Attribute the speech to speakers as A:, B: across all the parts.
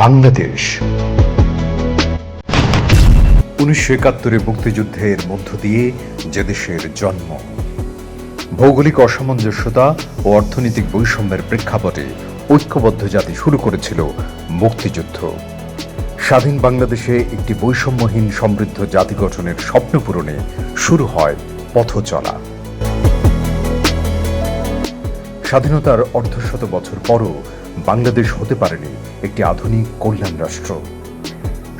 A: বাংলাদেশ। উনিশশো একাত্তরে মুক্তিযুদ্ধের মধ্য দিয়ে যে দেশের জন্ম, ভৌগোলিক অসামঞ্জস্যতা ও অর্থনৈতিক বৈষম্যের প্রেক্ষাপটে ঐক্যবদ্ধ জাতি শুরু করেছিল মুক্তিযুদ্ধ। স্বাধীন বাংলাদেশে একটি বৈষম্যহীন সমৃদ্ধ জাতি গঠনের স্বপ্ন পূরণে শুরু হয় পথ চলা। স্বাধীনতার অর্ধশত বছর পরও বাংলাদেশ হতে পারেনি একটি আধুনিক কল্যাণ রাষ্ট্র।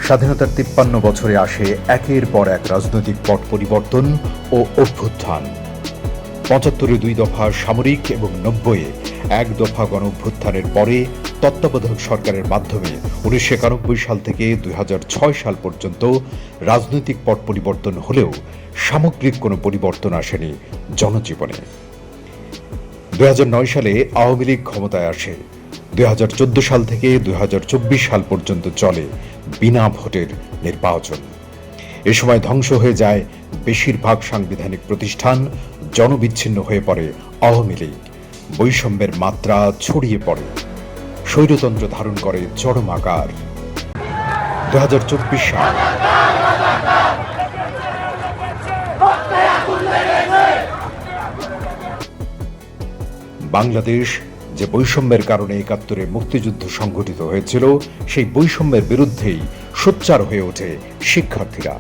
A: স্বাধীনতার তিপ্পান্ন বছরে আসে একের পর এক রাজনৈতিক পট পরিবর্তন ও অভ্যুত্থান। পঁচাত্তরে দুই দফা সামরিক এবং নব্বইয়ে এক দফা গণ অভ্যুত্থানের পরে তত্ত্বাবধায়ক সরকারের মাধ্যমে উনিশশো একানব্বই সাল থেকে দুই হাজার ছয় সাল পর্যন্ত রাজনৈতিক পট পরিবর্তন হলেও সামগ্রিক কোনো পরিবর্তন আসেনি জনজীবনে। দুই হাজার নয় সালে আওয়ামী লীগ ক্ষমতায় আসে। দুই হাজার চোদ্দ সাল থেকে দুই হাজার চব্বিশ সাল পর্যন্ত চলে বিনা ভোটের নির্বাচন। এ সময় ধ্বংস হয়ে যায় বেশিরভাগ সাংবিধানিক প্রতিষ্ঠান, জনবিচ্ছিন্ন হয়ে পড়ে আওয়ামী লীগ। বৈষম্যের মাত্রা ছড়িয়ে পড়ে। স্বৈরতন্ত্র ধারণ করে চরম আকার। সাল। বাংলাদেশ যে বৈষম্যের কারণে একাত্তরে মুক্তিযুদ্ধ সংঘটিত হয়েছিল, সেই বৈষম্যের বিরুদ্ধেই সোচ্চার হয়ে ওঠে শিক্ষার্থীরা।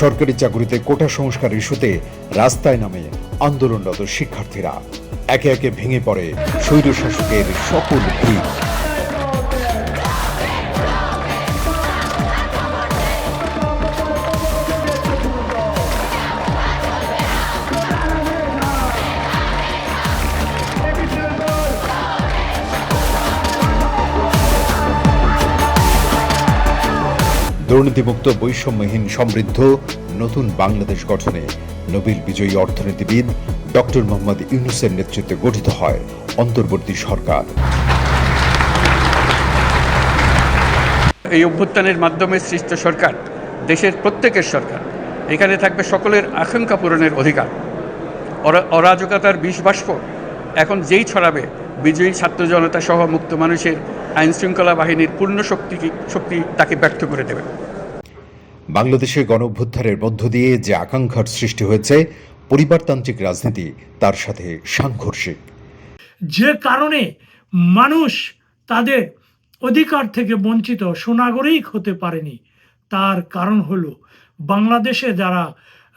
A: সরকারি চাকরিতে কোটা সংস্কার ইস্যুতে রাস্তায় নামে আন্দোলনরত শিক্ষার্থীরা। একে একে ভেঙে পড়ে স্বৈরশাসকের সকল ভিড়। দুর্নীতিমুক্ত বৈষম্যহীন সমৃদ্ধ নতুন বাংলাদেশ গঠনে নোবেল বিজয়ী অর্থনীতিবিদ ডক্টর মোহাম্মদ ইউনুসের নেতৃত্বে গঠিত হয় অন্তর্বর্তী সরকার।
B: এই অভ্যুত্থানের মাধ্যমে সৃষ্ট সরকার দেশের প্রত্যেকের সরকার। এখানে থাকবে সকলের আকাঙ্ক্ষা পূরণের অধিকার। অরা- অরাজকতার বিষ বাষ্প এখন যেই ছড়াবে বিজয়ী ছাত্র জনতা সহ মুক্ত মানুষের আইন শৃঙ্খলা বাহিনীর পূর্ণ শক্তি শক্তি তাকে ব্যর্থ করে দেবে।
A: বাংলাদেশে গণঅভ্যুত্থানের মধ্য দিয়ে যে আকাঙ্ক্ষার সৃষ্টি হয়েছে পরিবারতান্ত্রিক রাজনীতি তার সাথে সাংঘর্ষিক।
C: যে কারণে মানুষ তাদের অধিকার থেকে বঞ্চিত সুনাগরিক হতে পারেনি তার কারণ হলো বাংলাদেশে যারা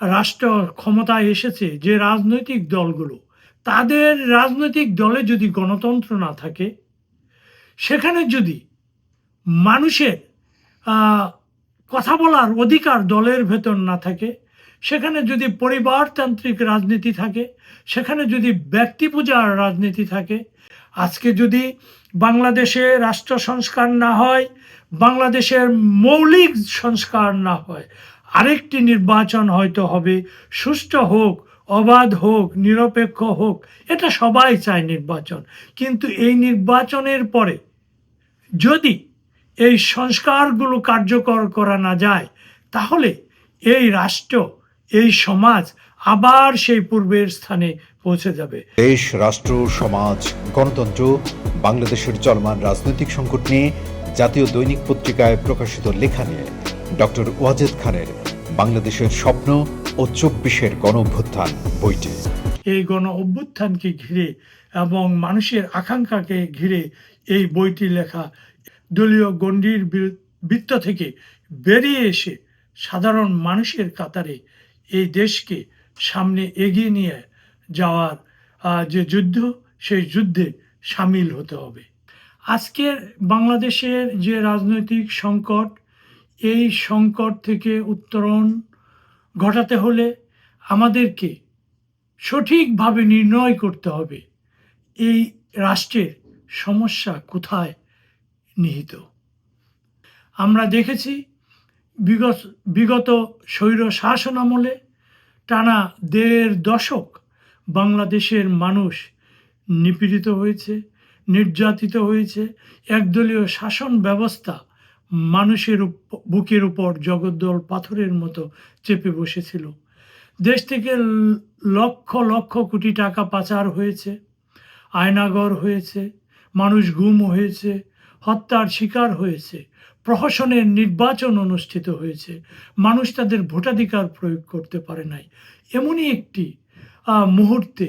C: রাষ্ট্র ক্ষমতায় এসেছে যে রাজনৈতিক দলগুলো তাদের রাজনৈতিক দলে যদি গণতন্ত্র না থাকে, সেখানে যদি মানুষের কথা বলার অধিকার দলের ভেতর না থাকে, সেখানে যদি পরিবারতান্ত্রিক রাজনীতি থাকে, সেখানে যদি ব্যক্তি পূজার রাজনীতি থাকে, আজকে যদি বাংলাদেশে রাষ্ট্র সংস্কার না হয়, বাংলাদেশের মৌলিক সংস্কার না হয়, আরেকটি নির্বাচন হয়তো হবে সুষ্ঠু হোক অবাধ হোক, নিরপেক্ষ হোক, এটা সবাই চায় নির্বাচন। কিন্তু এই নির্বাচনের পরে যদি এই সংস্কারগুলো কার্যকর করা না যায়, তাহলে এই রাষ্ট্র, এই সমাজ আবার সেই পূর্বের স্থানে পৌঁছে যাবে।
A: দেশ, রাষ্ট্র, সমাজ, গণতন্ত্র, বাংলাদেশের চলমান রাজনৈতিক সংকট নিয়ে জাতীয় দৈনিক পত্রিকায় প্রকাশিত লেখা নিয়ে ডক্টর ওয়াজেদ খানের বাংলাদেশের স্বপ্ন ও চব্বিশের গণ অভ্যুত্থান বইটি।
C: এই গণ অভ্যুত্থানকে ঘিরে এবং মানুষের আকাঙ্ক্ষাকে ঘিরে এই বইটি লেখা দলীয় গণ্ডির বৃত্ত থেকে বেরিয়ে এসে সাধারণ মানুষের কাতারে এই দেশকে সামনে এগিয়ে নিয়ে যাওয়ার যে যুদ্ধ, সেই যুদ্ধে সামিল হতে হবে। আজকের বাংলাদেশের যে রাজনৈতিক সংকট, এই সংকট থেকে উত্তরণ ঘটাতে হলে আমাদেরকে সঠিকভাবে নির্ণয় করতে হবে। এই রাষ্ট্রের সমস্যা কোথায় নিহিত? আমরা দেখেছি বিগত বিগত স্বৈর শাসন আমলে টানা দেড় দশক বাংলাদেশের মানুষ নিপীড়িত হয়েছে, নির্যাতিত হয়েছে। একদলীয় শাসন ব্যবস্থা মানুষের বুকের উপর জগদ্দল পাথরের মতো চেপে বসেছিল। দেশ থেকে লক্ষ লক্ষ কোটি টাকা পাচার হয়েছে, আয়নাগর হয়েছে, মানুষ গুম হয়েছে,
D: হত্যার শিকার হয়েছে, প্রহসনের নির্বাচন অনুষ্ঠিত হয়েছে। মানুষ তাদের ভোটাধিকার প্রয়োগ করতে পারে নাই। এমনই একটি মুহূর্তে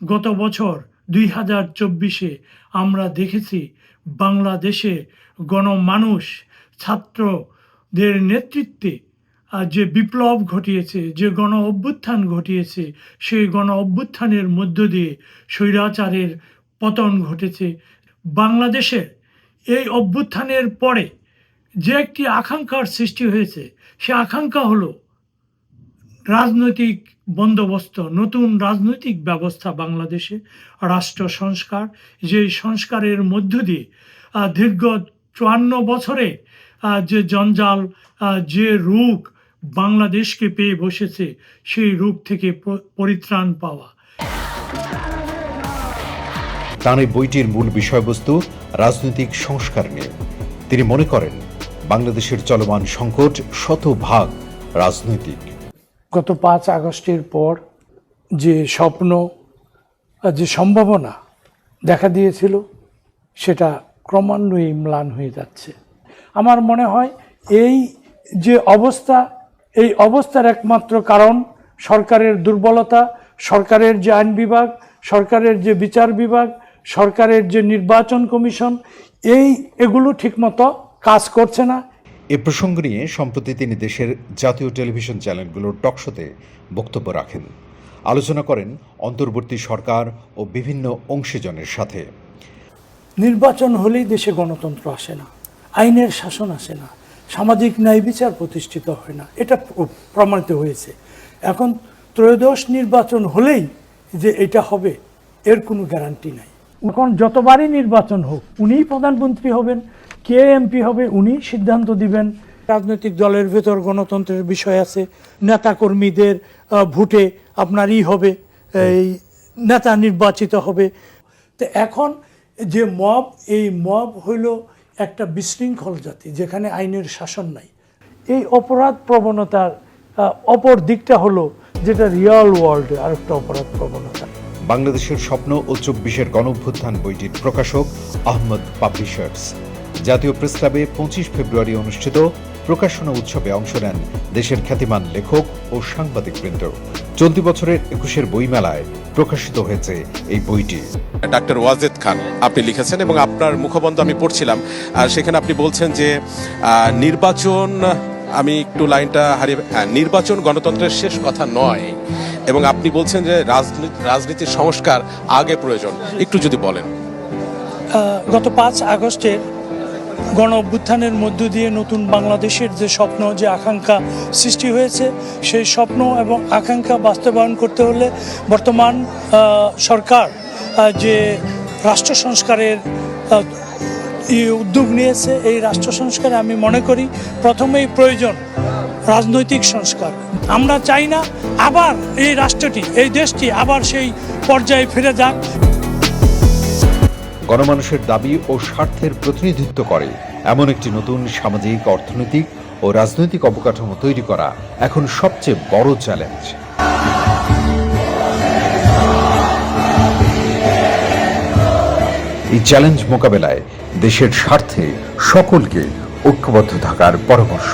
D: গত বছর দুই হাজার চব্বিশে আমরা দেখেছি বাংলাদেশে গণমানুষ ছাত্রদের নেতৃত্বে আহ, যে বিপ্লব ঘটিয়েছে যে গণ অভ্যুত্থান ঘটিয়েছে সেই গণ অভ্যুত্থানের মধ্য দিয়ে স্বৈরাচারের পতন ঘটেছে। বাংলাদেশের এই অভ্যুত্থানের পরে যে একটি আকাঙ্ক্ষার সৃষ্টি হয়েছে সে আকাঙ্ক্ষা হলো রাজনৈতিক বন্দোবস্ত নতুন রাজনৈতিক ব্যবস্থা বাংলাদেশে রাষ্ট্র সংস্কার। যে সংস্কারের মধ্য দিয়ে দীর্ঘ চুয়ান্ন বছরে যে জঞ্জাল যে রূপ বাংলাদেশকে পেয়ে বসেছে সেই রূপ থেকে পরিত্রাণ পাওয়া।
A: তাঁর এই বইটির মূল বিষয়বস্তু রাজনৈতিক সংস্কার নিয়ে। তিনি মনে করেন বাংলাদেশের চলমান সংকট শতভাগ রাজনৈতিক।
C: গত পাঁচ আগস্টের পর যে স্বপ্ন যে সম্ভাবনা দেখা দিয়েছিল সেটা ক্রমান্বয়ে ম্লান হয়ে যাচ্ছে। আমার মনে হয় এই যে অবস্থা এই অবস্থার একমাত্র কারণ সরকারের দুর্বলতা সরকারের যে আইন বিভাগ সরকারের যে বিচার বিভাগ সরকারের যে নির্বাচন কমিশন এই এগুলো ঠিকমতো কাজ করছে না।
A: এ প্রসঙ্গ নিয়ে সম্প্রতি তিনি দেশের জাতীয় টেলিভিশন চ্যানেলগুলোর টকশোতে বক্তব্য রাখেন। আলোচনা করেন অন্তর্বর্তী সরকার ও বিভিন্ন অংশীজনের সাথে।
C: নির্বাচন হলেই দেশে গণতন্ত্র আসে না। আইনের শাসন আসে না। সামাজিক ন্যায় বিচার প্রতিষ্ঠিত হয় না। এটা প্রমাণিত হয়েছে। এখন ত্রয়োদশ নির্বাচন হলেই যে এটা হবে এর কোনো গ্যারান্টি নাই। এখন যতবারই নির্বাচন হোক উনিই প্রধানমন্ত্রী হবেন কে এমপি হবে উনি সিদ্ধান্ত দিবেন। রাজনৈতিক দলের ভেতর গণতন্ত্রের বিষয় আছে। নেতাকর্মীদের আহ, ভোটে আপনার ই হবে এই নেতা নির্বাচিত হবে। তো এখন যে মব এই মব হইল একটা বিশৃঙ্খল জাতি, যেখানে আইনের শাসন নাই। এই অপরাধ প্রবণতার অপর দিকটা হলো যেটা রিয়াল ওয়ার্ল্ডে আরেকটা অপরাধ প্রবণতা।
A: বাংলাদেশের স্বপ্ন ও চব্বিশের গণভ্যুত্থান বইটির প্রকাশক আহমদ পাবলিশার্স। জাতীয় প্রেস ক্লাবে পঁচিশ ফেব্রুয়ারি অনুষ্ঠিত প্রকাশনা উৎসবে অংশ নেন দেশের খ্যাতিমান লেখক ও সাংবাদিকবৃন্দ চলতি বছরের একুশের বইমেলায় প্রকাশিত হয়েছে এই বইটি।
E: ডাক্তার ওয়াজেদ খান আপনি লিখেছেন এবং আপনার মুখবন্ধ আমি পড়ছিলাম। আর সেখানে আপনি বলছেন যে আহ, নির্বাচন আমি একটু লাইনটা হারিয়ে নির্বাচন গণতন্ত্রের শেষ কথা নয়। এবং আপনি বলছেন যে রাজনীতি রাজনীতির সংস্কার আগে প্রয়োজন। একটু যদি বলেন।
C: গত পাঁচ আগস্টের গণ অভ্যুত্থানের মধ্য দিয়ে নতুন বাংলাদেশের যে স্বপ্ন, যে আকাঙ্ক্ষা সৃষ্টি হয়েছে, সেই স্বপ্ন এবং আকাঙ্ক্ষা বাস্তবায়ন করতে হলে বর্তমান সরকার যে রাষ্ট্র সংস্কারের উদ্যোগ নিয়েছে, এই রাষ্ট্র সংস্কারে আমি মনে করি প্রথমেই প্রয়োজন রাজনৈতিক সংস্কার। আমরা চাই না আবার এই রাষ্ট্রটি, এই দেশটি আবার সেই পর্যায়ে ফিরে যাক।
A: গণমানুষের দাবি ও স্বার্থের প্রতিনিধিত্ব করে। এমন একটি নতুন সামাজিক, অর্থনৈতিক ও রাজনৈতিক অবকাঠামো তৈরি করা এখন সবচেয়ে বড় চ্যালেঞ্জ। এই চ্যালেঞ্জ মোকাবেলায় দেশের স্বার্থে সকলকে ঐক্যবদ্ধ থাকার পরামর্শ।